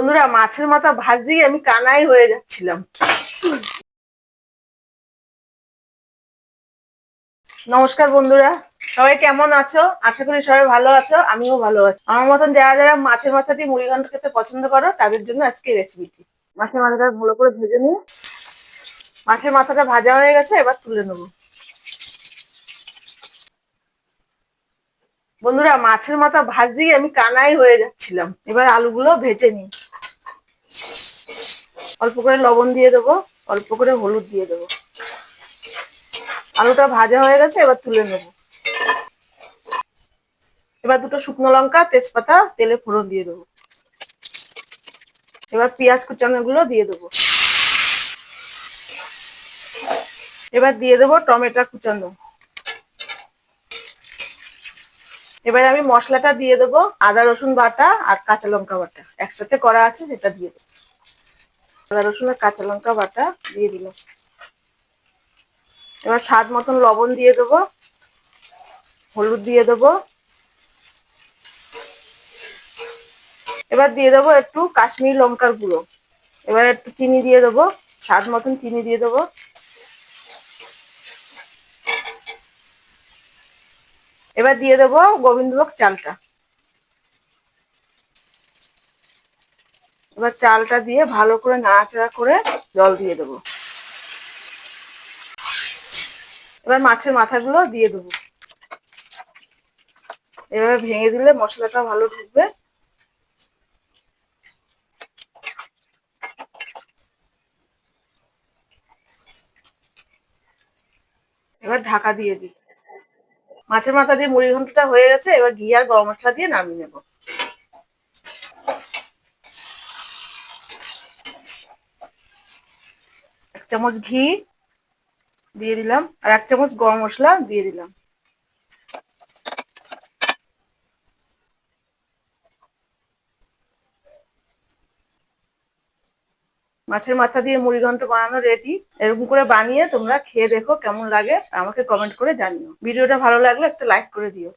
বন্ধুরা মাছের মাথা ভাজ দিয়ে আমি কানাই হয়ে যাচ্ছিলাম। নমস্কার বন্ধুরা সবাই কেমন আছো? আশা করি সবাই ভালো আছো আমিও ভালো আছি। আমার মতন যারা যারা মাছের মাথা দিয়ে মুড়ি ঘন্ট খেতে পছন্দ করো তাদের জন্য আজকে রেসিপিটি মাছের মাথাটা ভালো করে ভেজে নিই মাছের মাথাটা ভাজা হয়ে গেছে এবার তুলে নেব। বন্ধুরা মাছের মাথা ভাজ দিয়ে আমি কানাই হয়ে যাচ্ছিলাম। এবার আলুগুলো ভেজে নিই। অল্প করে লবণ দিয়ে দেবো, অল্প করে হলুদ দিয়ে দেবো। আলুটা ভাজা হয়ে গেছে, এবার তুলে নেব। এবার দুটো শুকনো লঙ্কা, তেজপাতা, তেলে ফোড়ন দিয়ে দেবো। এবার পেঁয়াজ কুচানো গুলো দিয়ে দেবো। এবার দিয়ে দেবো টমেটো কুচানো। এবার আমি মশলাটা দিয়ে দেবো আদা রসুন বাটা আর কাঁচা লঙ্কা বাটা। একসাথে করা আছে, সেটা দিয়ে দেবো। আদা রসুন আর কাঁচা লঙ্কা বাটা দিয়ে দিলাম। এবার স্বাদ মতন লবণ দিয়ে দেবো, হলুদ দিয়ে দেবো। এবার দিয়ে দেবো একটু কাশ্মীরি লঙ্কার গুঁড়ো। এবার একটু চিনি দিয়ে দেবো, স্বাদ মতন চিনি দিয়ে দেবো। এবার দিয়ে দেবো গোবিন্দভোগ চালটা। এবার চালটা দিয়ে ভালো করে নাড়াচাড়া করে জল দিয়ে দেবো। এবার মাছের মাথাগুলো দিয়ে দেবো। এবার ভেঙে দিলে মশলাটা ভালো ঢুকবে। এবার ঢাকা দিয়ে দিই। মাছের মাথা দিয়ে মুড়ি ঘন্টটা হয়ে গেছে, এবার ঘি আর গরম মশলা দিয়ে নামিয়ে নেব। চামচ ঘি দিয়ে দিলাম আর এক চামচ গরম মশলা দিয়ে দিলাম। মাছের মাথা দিয়ে মুড়ি ঘন্ট বানানো রেডি এরকম করে বানিয়ে তোমরা খেয়ে দেখো কেমন লাগে আমাকে কমেন্ট করে জানিও। ভিডিওটা ভালো লাগলে একটা লাইক করে দিও।